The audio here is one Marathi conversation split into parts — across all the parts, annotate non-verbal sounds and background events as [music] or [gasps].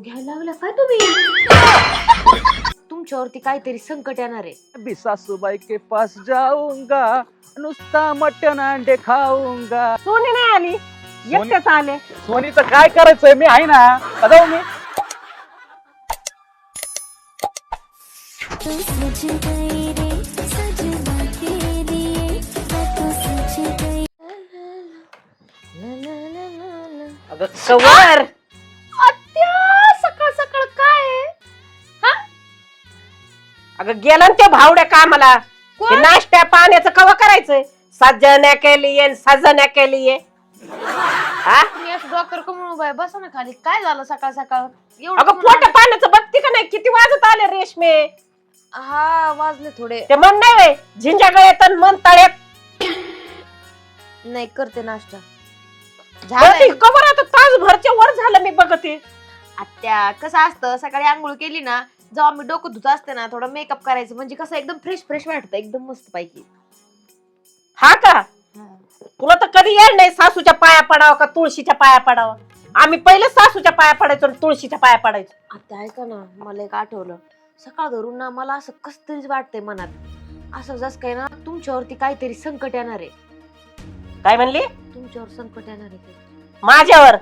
घ्यायला लागला. काय तुम्ही? तुमच्यावरती काहीतरी संकट येणार आहे. भी सासूबाई के पास जाऊंगा नुसता मटन अंडे खाऊंगा. सोनी नाही आली. एकटेच आले. सोनीचं काय करायचंय? मी आहे ना? का जाऊ मी? तो सज गई रे सजना के लिए। मैं तो सज गई। अगं कवर अगं गेला ना ते भावड्या कामाला. कोण? नाश्त्या पाण्याचं कवा करायचंय? सजण्या केली ये सजण्या केली ये हा? डॉक्टर कमळू उभा आहे बसा ना खाली. काय झालं सकाळ सकाळ? एवढं अगं कमळू पोट पाण्याचं बघते का नाही? किती वाजत आले रेशमे? हा वाजले थोडे. ते मन नाही वे झिंजा गळ्यात आणि मन तळ्यात. नाही करते नाश्ता. झालंय. कवर आता तास भरच्या वर झालं मी बघते. आत्या कसं असतं सकाळी आंघोळ केली ना जेव्हा मी डोकं धुत असते ना थोडं मेकअप करायचं म्हणजे कसं एकदम फ्रेश फ्रेश वाटतं एकदम मस्त पैकी हा का? तुला तर कधी येणार नाही सासूच्या पाया पडावं का तुळशीच्या पाया पडावं? आम्ही पहिले सासूच्या पाया पडायचो आणि तुळशीच्या पाया पडायचो. आता ऐका ना मला एक आठवलं. सकाळ धरून ना मला असं कस तरीच वाटतंय मनात. असं जस काय ना तुमच्यावरती काहीतरी संकट येणार आहे. काय म्हणली? तुमच्यावर संकट येणार आहे काही. माझ्यावर?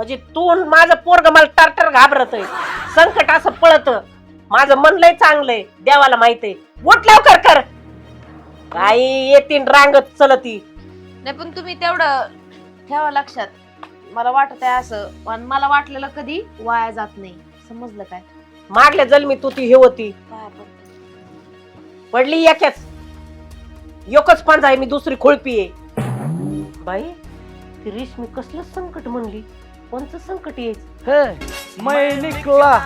म्हणजे तू माझं पोरग मला टारटर घाबरत संकट असं पळत. माझं मन लय चांगलंय. देवाला माहितीये उठ लवकर कर. काही येतीन रांगत चलती. नाही पण तुम्ही तेवढं ठेवा लक्षात. मला वाटत आहे असं. आणि मला वाटलेलं कधी वाया जात नाही. समजलं काय? मागल्या जन्मी तू ती हे होती. पडली एकच. एकच पांजा आहे मी दुसरी खोळपी आहे. बाई ती रेशमी कसलं संकट म्हणली? कोणचं संकट यायचं है मैं निकला.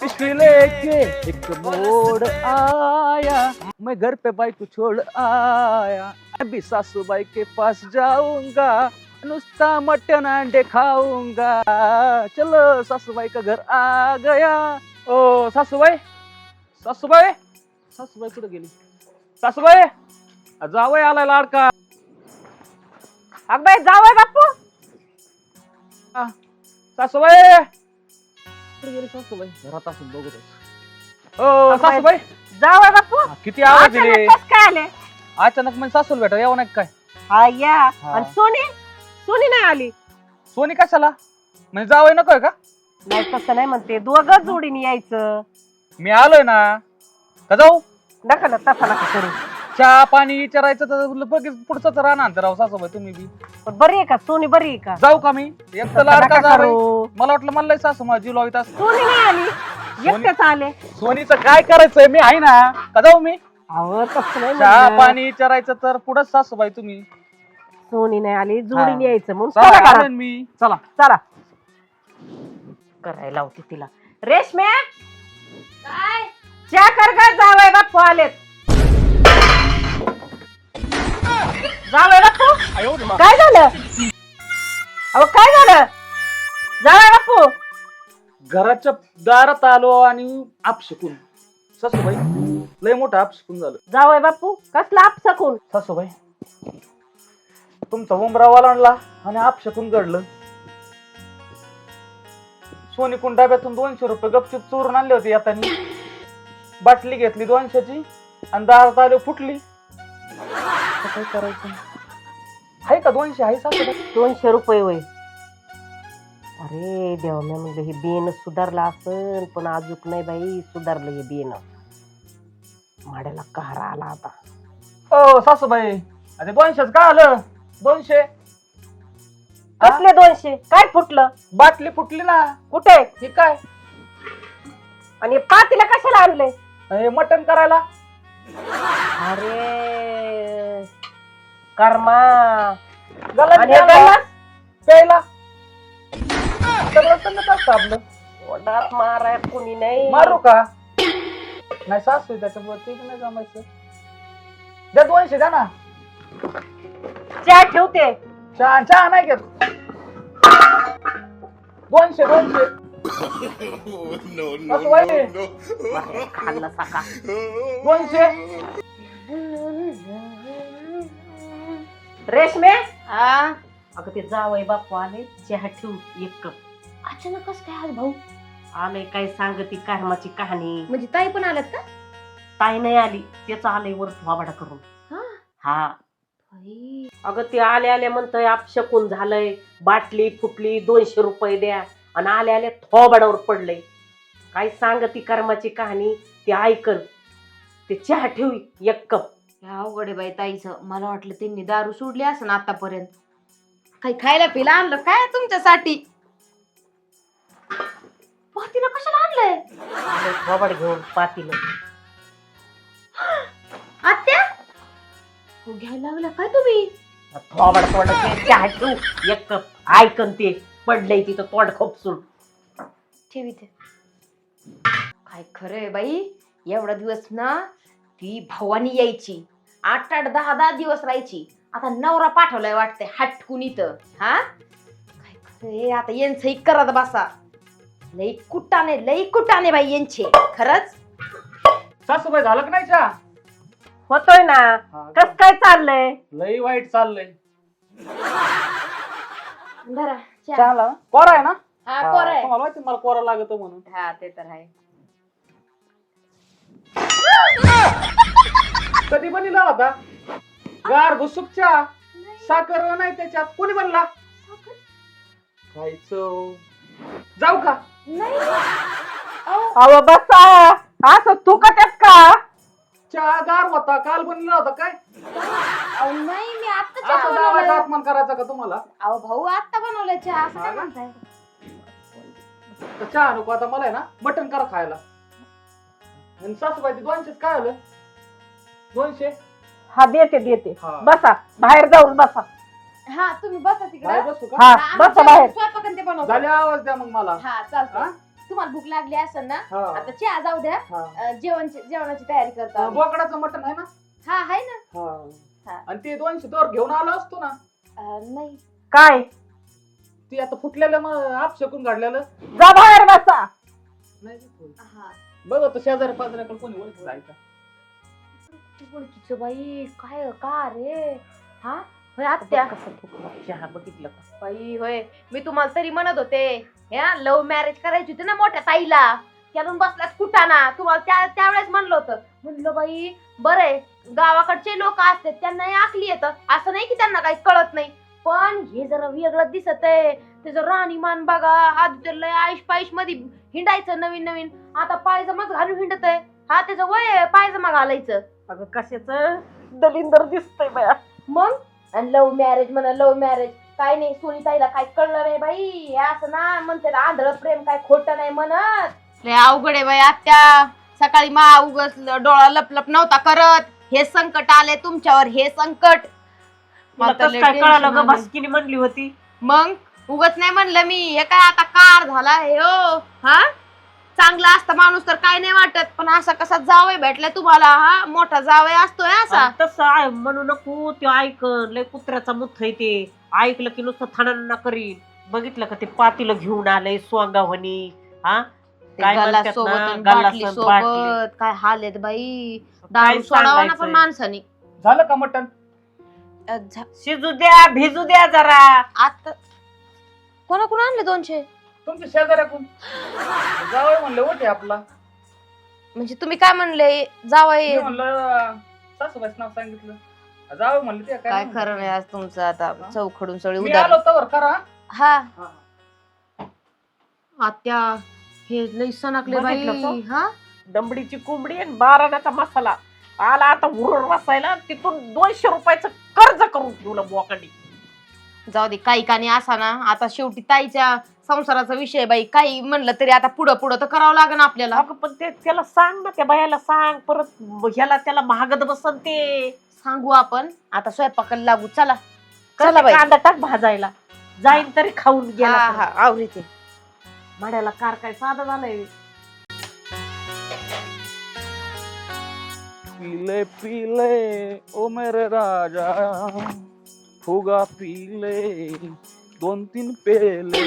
पिछली के एक मोड़ आया. मैं घर पे बाइक को छोड़ आया. अभी सासूबाई के पास जाऊंगा. नुसता मटन अंडे खाऊंगा. चलो सासूबाई का घर आ गया. ओ सासूबाई? सासूबाई? सासूबाई कुठे गेली? सासूबाई? जावय आलाय लाडका. अग बाई जावय बापू सासूबाई! कुठे गेली सासूबाई? घरात असून बघत ओ सासूबाई जावय बापू. हा, किती आवाज दिले? अचानक कसं काय आले? अचानक म्हणजे सासूला भेटा यावं नाही काय? हा या. हा. आणि सोनी? सोनी नाही आली. सोनी कशाला? म्हणजे जावय नकोय का? नाही तसं नाही म्हणते. दोघं जोडीने यायचं. मी आलोय ना. का जाऊ? नका ना तसा नका करू. चहा पाणी विचारायचं तर लगेच पुढचं तर राहणार राव सासूबाई तुम्ही बी. पण बरी आहे का? सोनी बरी आहे का? जाऊ का मी? एक तर तसं लाडका नका जावई. करू. मला वाटलं मला लय सासू माझी जीव लावित असं सोनी नाही आली. सोनी- एकटेच आले. सोनीचं काय करायचंय? मी आहे ना. का जाऊ मी? अहो तसं नाही चहा म्हणलं. पाणी विचारायचं तर पुढंच सासूबाई तुम्ही. सोनी नाही आली जोडीने हा. यायचं म्हणून चला चला घरात. आलोय मी. चला. चला. करायला होती तिला. रेशमे! काय? चहा कर का जावय बाप्पू आलेत. जावय बाप्पू काय झालं? अहो काय झालं? जावय बाप्पू घराच्या दारात आलो आणि आपशिकून सासूबाई लय मोठं आपशिकून झालं. जावय बाप्पू कसला आपसकून सासूबाई तुमचा उमरा ओलांडला आणि आपशकून घडलं. सोनीकून डब्यातून दोनशे रुपये गपचूप चोरून आणले होते येतानी. बाटली घेतली दोनशेची आणि दारात आले फुटली. आता काय करायचं? आहे का दोनशे? आहे सासूबाई दोनशे रुपये वय. अरे देवा मी म्हणलं हे बेन सुधारलं असन पण अजूक नाही बाई सुधारलं हे बेन. माड्याला कहारा आला आता. ओ सासूबाई अरे दोनशेच का आलं? दोनशे? कसले दोनशे? काय फुटलं? बाटली फुटली ना. कुठे? हे काय? आणि हे पातीला कशाला आणले हे मटण करायला. अरे कर्मा. आणि हे गल्लास? प्यायला. सगळं संगत असतं आपलं? ओढात माराय कुणी नाही. मारू का? नाही सासू त्याच्यामुळे ते नाही जमायचं. द्या दोनशे द्या ना. चहा ठेवते. चहा चहा नाही घेत. दोनशे दोनशे. सासूबाई, खाल्लं सका. दोनशे. [laughs] रेशमे? हा. अगं ते जावय बाप्पू आले चहा ठेवू एक कप. अचानक कस काय आज भाऊ? आलंय काय सांगती कर्माची कहाणी. म्हणजे ताई पण आल्यात का? ताई नाही आली त्याचं आलंय वर वाबाडा करून. हा? हा. बाई, अगं ते आले आले म्हणतोय अपशकून झालंय. बाटली फुटली दोनशे रुपये द्या. आणि आले आले थोबाडावर पडलंय. काय सांगती कर्माची कहाणी ते ऐकल ते चहा ठेवी एक कप. हे अवघड आहे बाई ताईचं. मला वाटलं त्यांनी दारू सोडली असं आतापर्यंत. काही खायला पिला आणलं काय तुमच्यासाठी? पातीला कशाला आणलंय? थोबाड घेऊन पातीलं. [gasps] आत्या? हो, घ्यायला लागला काय तुम्ही? थोबाड चहा ठेवू. एक कप. ऐकन ते. पडलंय तिथं तोंड खोपसून. ठेवी ते. काय खरंय बाई? एवढा दिवस ना ती भवानी यायची. आठ आठ दहा दहा दिवस राहायची. आता नवरा पाठवलाय वाटतंय हटकून इथं. हा? काय आता यांचं करत बसा. लई कुटाने लई कुटाने बाई यांचे. खरंच? सासूबाई झालं का नाही चहा? होतोय ना. हा, कस काय चाललंय? लई वाईट चाललंय. धरा चहा. चहाला कोरा आहे ना? हा कोर आहे. तुम्हाला माहिती मला कोरा लागत म्हणून. हा ते तर आहे. कधी बनला होता? गार घुसुक चहा साखर नाही त्याच्यात. कोणी बनला? जाऊ का? नाही. अहो, बसा. असं तू का? का चहा गार होता. काल बनला होता काय? अहो, नाही मी आता चहा असं दावाचा बनवलाय. अपमान करायचा का तुम्हाला? अहो भाऊ आता बनवलाय चहा. असं काय? म्हणताय? तर चहा नको. आता मला आहे ना मटण करा खायला. आणि सासूबाई दोनशेच काय आलं? दोनशे? हा देते देते. हा. बसा बाहेर जाऊन बसा. हा तुम्ही बसा तिकडे. बाहेर बसू का? हा बसा बाहेर. स्वयंपाक ते बनवतो. झाले आवाज द्या मग मला. हा हा? चालतं तुम्हाला भूक लागली असेल ना हा. आता चहा जाऊ द्या. हा. अं, जेवणची जेवणाची तयारी करतो आम्ही. बोकडाचं मटण आहे ना? हा आहे ना. हा. हा. आणि ते दोनशे तोर घेऊन आलो असतो ना? अं, नाही. काय? ते आता फुटलेलं मग आप शकून काढलेलं जा बाहेर बसा. नाही हा. बघ तो शेजारी पाजाऱ्याकडे कोणी ओळख जायचा ओळखीचं बाई काय का रे हा होय आत्या चहा बघितलं का बाई होय मी तुम्हाला तरी म्हणत होते या लव्ह मॅरेज करायची होती ना मोठ्या ताईला त्यातून बसल्यात कुटाना तुम्हाला त्या त्यावेळेस म्हणलं होतं म्हणलं बाई बरंय गावाकडचे लोक असतात त्यांना आखली येतं असं नाही की त्यांना काही कळत नाही पण हे जरा वेगळं दिसत आहे त्याचं राहणीमान बघा आधी तर लय आयुष पायुषमध्ये हिंडायचं नवीन नवीन आता पायजमाच घालून हिंडत आहे हा त्याचं वय पायजमा घालायचं. अगं कशाच? दलिंदर दिसतंय बाया. मग? आणि लव्ह मॅरेज म्हणा लव्ह मॅरेज काय नाही सुनीताईला काय कळलं नाही बाई. हे असं ना म्हणते ना, आंधळ प्रेम काय खोटं नाही म्हणत. लय अवघड आहे बाई आत्या. सकाळी मा उगच डोळा लपलप नव्हता करत. हे संकट आले तुमच्यावर हे संकट. तुला मला तर कसं लय काय कळालं tension ग? आलंय. भस्किनी म्हणली होती. मग? उगच नाही म्हणलं मी. हे काय आता कार झाला हे हो? हा? चांगला असता माणूस तर काय नाही वाटत पण असा कसा जावय भेटलाय तुम्हाला हा? मोठा जावय असतोय असा. आणि तसं आहे म्हणू नको ते ऐकन लय कुत्र्याचा मुथ आहे ते. ऐकलं की नुसतं थणांना करीन. बघितलं का ते पातीला घेऊन आलंय सोंगावणी हा? काय म्हणतात सोबत ना, आणि गल्ला बाटली सोबत बाटली. सोबत काय हाल आहेत बाई? काय सोडावा ना सांगायचंय? पण माणसानी. झालं का मटण? अ, झा- शिजू द्या भिजू द्या जरा. आता कोणा कोण आणले दोनशे? तुमच्या शेजाऱ्याकडून? जावं म्हणलं ओटे आपला. म्हणजे तुम्ही काय म्हणले? जावय मी म्हणलं सासूबाईच नाव सांगितलं. जावं म्हणलं ते काय नाही खरं नाही आज तुमचं आता? चौखडून सगळी मी उदार. आलो तर करा हा? हा. आत्या हे लई सणाकले बाई. बघितलं हा? दमडीची कोंबडी आणि बाराण्याचा मसाला. आला आता उरून बसायला तिथून दोनशे रुपयाचं कर्ज करून ठेवलं बोकांनी. जाऊ दे काही कानी असा ना. आता शेवटी ताईच्या संसाराचा विषय बाई. काही म्हणलं तरी आता पुढं पुढं तर करावं लागेल आपल्याला. अगं पण ते त्याला सांग ना त्या बायाला सांग. परत ह्याला त्याला महागत बसन ते. सांगू आपण. आता स्वयंपाकाला लागू. चला. चला बाई. कांदा टाक भाजायला. जाईन तरी खाऊन हा गेला हा. आवरीते म्हणायला कार काय साधा झालंय. पीले पीले ओ मेरे राजा. फुगा पीले दोन तीन पेले.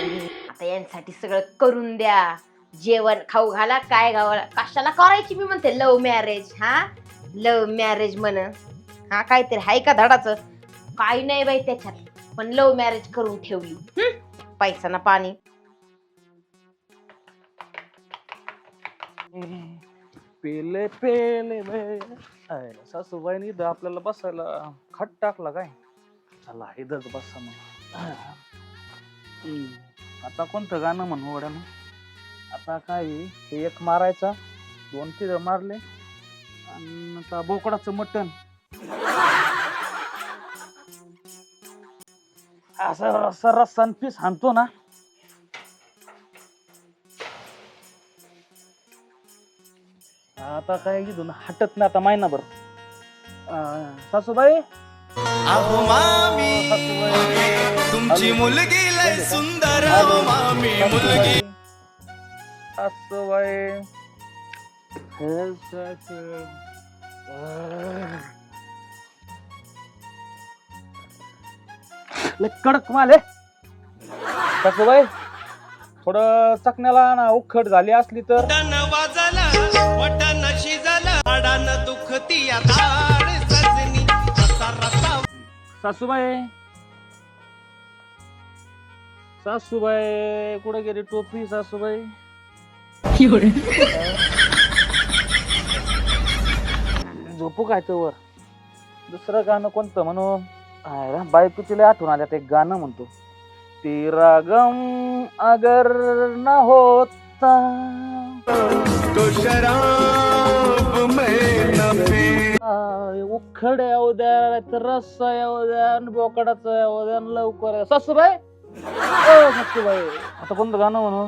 आता यांसाठी सगळं करून द्या. जेवण खाऊ घाला काय घाला. कशाला करायची मी म्हणते लव्ह मॅरेज हा? लव्ह मॅरेज म्हण. हा काहीतरी हाय का धडाचं? काही नाही बाई त्याच्यात. पण लव्ह मॅरेज करून ठेवली. हं? पैसा ना पाणी. पेले पेले बे आहे, सासूबाईनी इथं आपल्याला बसायला खट टाकला काय? चला इथंच बसा मग. हम्म. आता कोणतं गाणं म्हणू वड्यानं आता काय आहे, हे एक मारायचा दोन तिथं मारले आणि आता बोकडाचं मटण. असं रस्सा रस्सा पीस हाणतो ना. आता काय इथून हटत नाही आता महिनाभर. अं, सासूबाई? अहो मामी सासूबाई. तुमची मुलगी सुंदर मामी मुलगी? हे. लय कडक माल आहे. सासूबाई थोडं चकण्याला ना उखट झाली असली तर. वटन वाजलं वटन शिजलं हाडानं दुखती या धाड सजनी असा रसा सासूबाई सासूबाई कुठे गेली टोपी सासूबाई? झोपू काय तर वर दुसरं गाणं कोणतं म्हणू? रा, बायकोची लय आठवण आल्यात एक गाणं म्हणतो. ती रागम अगर न होता. तो शराब में न पी आय, उखड येऊ द्या रस्सा येऊ द्या बोकडाचं येऊ द्या लवकर या. सासूबाई आता कोणतं गाणं म्हणू?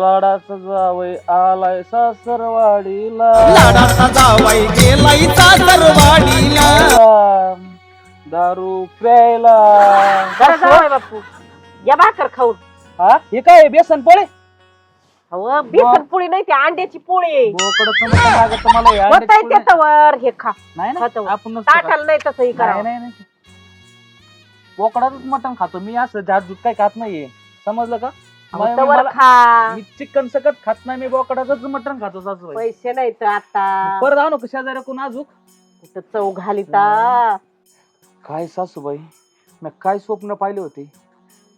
लाडाचं जावई आलाय सासरवाडीला. लाडाचा जावाई गेलाय सासरवाडीला. दारू प्यायला. जावई बापू. या भाकर खाऊन. हा? हे काय बेसन पोळे? अहो बेसन पोळी नाही ती अंड्याची पोळी लागत मला हे होत अंड्याची पोळी. त्याच्यावर हे खा. नाही ना खातो. आपण नसतो खात. ताटाला नाही तसंही नाही करा नाही नाही. बोकडाचंच मटण खातो. मी असं झाडझूट काय खात नाहीये. समजलं का? मला- तवर मला- खा. मी चिकन सकट खात नाही मी बोकडाचंच मटण खातो सासूबाई. पैसे नाही तर आता. परत आणू का शेजाऱ्या कोण कुठं चव घालिता? काय सासूबाई? मी काय स्वप्न पाहिले होते?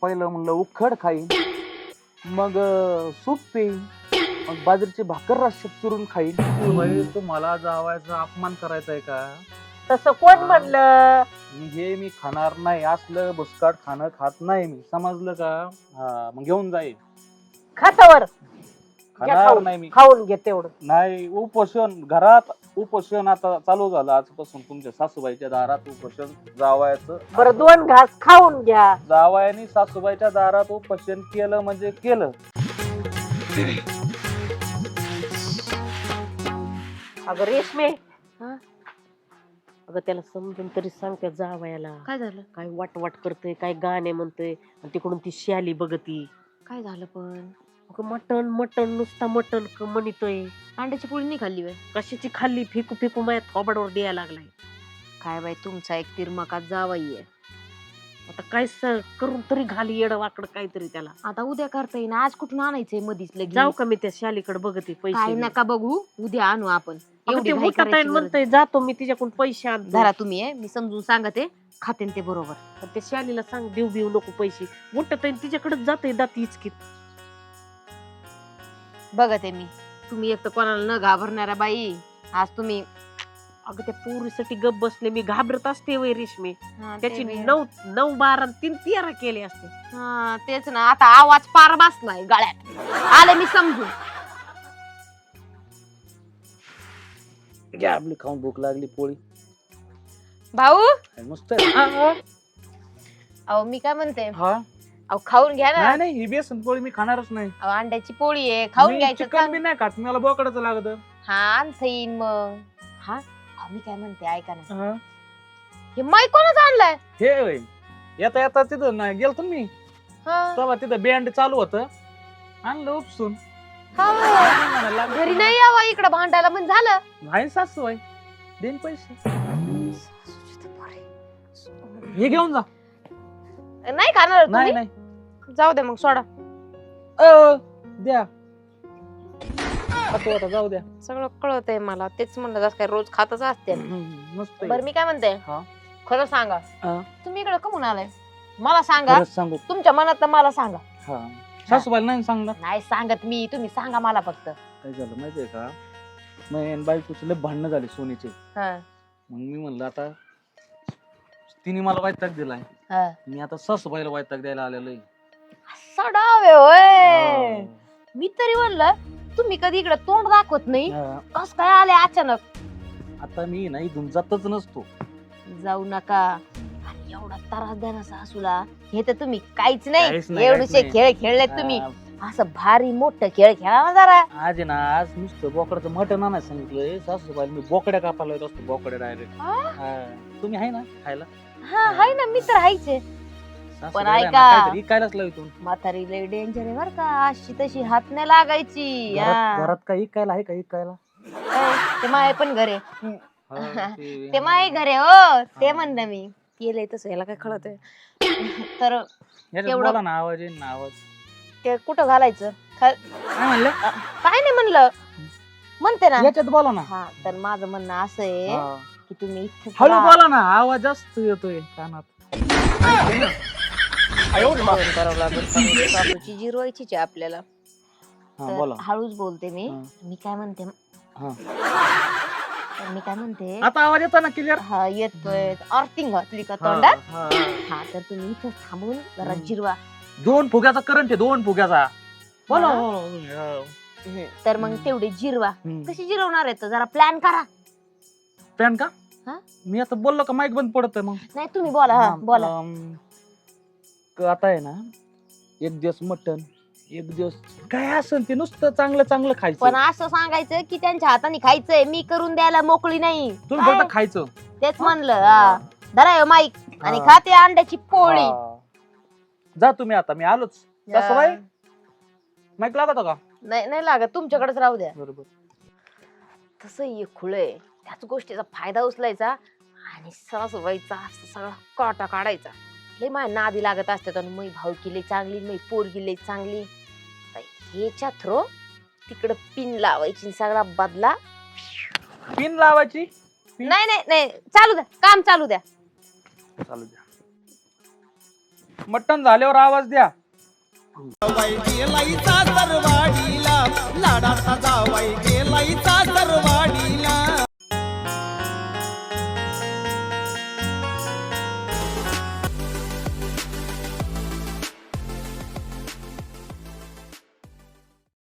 पहिलं म्हणलं उखड खाईन मग अं, सूप पेईन मग बाजरीची भाकर रश्यात चुरून खाईन. बाई तुम्हाला जावायचा अपमान करायचा आहे का? तसं कोण म्हणलं? मी हे मी खाणार नाही असलं बुसकाट खाणं खात नाही मी. समजलं का? हा मग घेऊन जाईल. खातावर खाणार खाऊन. नाही मी. खाऊन घे तेवढं. नाही उपोषण घरात उपोषण आता चालू झालं आजपासून तुमच्या सासूबाईच्या दारात उपोषण जावायचं. बरं दोन घास खाऊन घ्या. जावायाने सासूबाईच्या दारात उपोषण केलं म्हणजे केलं. अगं रेशमे. अगं त्याला समजून तरी सांगते जावयाला. काय झालं? काय वाट वाट करतय काय गाणे म्हणतय आणि तिकडून ती शाली बघती. काय झालं पण? अगं मटण मटण नुसता मटण क म्हणतोय. अंड्याची पोळी नाही खाल्ली बाई. कशाची खाल्ली? फेकू फेकू माझ्या थोबाडवर द्यायला लागलाय. काय बाई तुमचा एक तिरमकात जावाई आहे आता काय स- करून तरी घाली येड वाकड काहीतरी त्याला. आता उद्या करता येईन. आज कुठून आणायचंय मधीच लगेच? जाऊ का मी त्या शालीकडे बघते काय पैसे नका बघू. उद्या आणू आपण. अगं एवढी ते घाई उठत आहे करायची गरज म्हणतोय जातो मी तिच्याकडून पैसे आणतो. धरा तुम्ही मी समजून सांगते. खाते ते बरोबर. आणि त्या शालीला सांग देऊ बिऊ नको पैसे. उठत आहे तिच्याकडेच जाते दाती इचकीत. बघते मी. तुम्ही एक तर कोणाला न घाबरणारा बाई. आज तुम्ही अगं त्या पोरीसाठी गप बसले. मी घाबरत असते वय रेशमी. ते त्याची नऊ नऊ बारा आणि तीन तेरा केले असते. हा, तेच ना. आता आवाज पार बसलाय गळ्यात. आले मी समजून. घ्या आपली खाऊन भूक लागली पोळी. भाऊ? मस्त आहे. अहो. मी काय म्हणते? हा? अहो खाऊन घ्या ना. नाही नाही ही बेसन पोळी मी खाणारच नाही. अहो अंड्याची पोळी आहे. खाऊन मी घ्यायचं चिकन चांग- बी नाही खात. मला बोकडाचं लागत. हा आणता येईन मग. हा? अहो, मी काय म्हणते ऐका ना. हा. माईक कोणाच आणलाय? हे होय. येता येता तिथं नाही गेलतो ना मी. हा, तेव्हा तिथं बँड चालू होतं. आणलं उपसून. हा. [laughs] घरी नाही यावा इकडं भांडायला पण झालं. नाही सासूबाई. देईन पैसे. हे घेऊन जा. नाही खाणार नाही तुम्ही? नाही जाऊ दे मग सोडा. अ, द्या. आता जाऊ द्या. सगळं कळत आहे मला. तेच म्हणलं जास्त काय रोज खातच असते. मस्त आहे. बरं मी काय म्हणते? हा. खरं सांगा. हा. तुम्ही इकडे कमून आलाय. मला सांगा. खरंच सांगू. तुमच्या मनात मला सांगा. हा. सासूबाईला नाही सांगणार? नाही सांगत मी. तुम्ही सांगा मला फक्त. काय झालं माहितीये का? मग बायकोचे लय भांडणं झाले सोनीचे. हा, मग मी म्हणलं आता तिने मला वैताग दिलाय. हा. मी आता सासूबाईला वैताग द्यायला आलेलो आहे. असा डाव आहे होय. मी तरी म्हणलं तुम्ही कधी इकडे तोंड दाखवत नाही? हा. कस काय आले अचानक? आता मी ना इथून जातच नसतो. जाऊ नका. आणि एवढा त्रास द्या ना सासूला. हे तर तुम्ही काहीच नाही. काहीच नाही, एवढेसे काहीच खेळ खेळलेत तुम्ही. हा, असं भारी मोठं खेळ खेळा ना जरा. आज आहे ना आज नुसतं बोकडाचं मटण नाही सांगितलंय. सासूबाई मी बोकड्या कापायला येत असतो बोकड्या डायरेक्ट तुम्ही आहे ना खायला? हा हाय ना मी तर आहे. ना ऐका. काहीतरी इकायलाच लावतो म्हातारी लय डेंजर आहे बर का. अशी तशी हात नाही लागायची. घरात हा. घरात काय इकायला आहे का? इकायला ते माय पण घरे. हा, ते- [laughs] ते माय घरे हो. ते म्हणलं मी. केलंय तसं याला काय कळत [coughs] तर याच्यात एवढं- बोला ना आवाज येईन ना आवाज. ते कुठं घालायचं? खा- काय म्हणलं? काय नाही म्हणलं. म्हणते ना. याच्यात बोला ना. हा तर माझं म्हणणं असं आहे हा. की तुम्ही इथेच हळू राहा. बोला ना आवाज जास्त येतोय कानात. फोन करावं लागेल. जिरवायचीच आहे आपल्याला. हा तर बोला. हळूच बोलते मी. हा. मी काय म्हणते? हा. मी काय म्हणते आता आवाज येतो ना क्लिअर हा येतोय. अर्थिंग घातली का तोंडात? हा. तर तुम्ही इथं थांबून जरा जिरवा. दोन फुग्याचा करंट आहे दोन फुग्याचा. बोला. हा. बोला, बोला. हा. तर मग तेवढे जिरवा. हम्म. कशी जिरवणार आहे जरा प्लॅन करा. पॅन का? हा? मी आता बोललो का माईक बंद पडत मग? नाही तुम्ही बोला हा बोला. अम, क- आता आहे ना एक दिवस मटन एक दिवस. काय असेल ते नुसतं चांगलं चांगलं पण खायचं असं सांगायचं की त्यांच्या हाताने खायचंय मी करून द्यायला मोकळी नाही. तुम्ही काय? फक्त खायचं. तेच म्हणलं हा. धरा माईक. आणि हा. खाते अंड्याची पोळी. हा. जा तुम्ही आता मी आलोच. सासूबाई माईक लागत का? नाही नाही लागत. तुमच्याकडेच राहू द्या. बरोबर. तसं एक खुळे त्याच गोष्टीचा फायदा उचलायचा आणि सासूबाईचा असं सगळा काटा काढायचा. लय माझ्या नादी लागत असतात आणि मै भाऊ किल्ले चांगली मै पोर किल्ले चांगली. ह्याच्या थ्रो तिकडं पिन लावायची आणि सगळा बदला. पिन लावायची? नाही नाही नाही चालू द्या काम चालू द्या. चालू द्या. मटन झाल्यावर आवाज द्या. गेलाईचा लाडाचा जावाई गेलाईचा सरवाडीला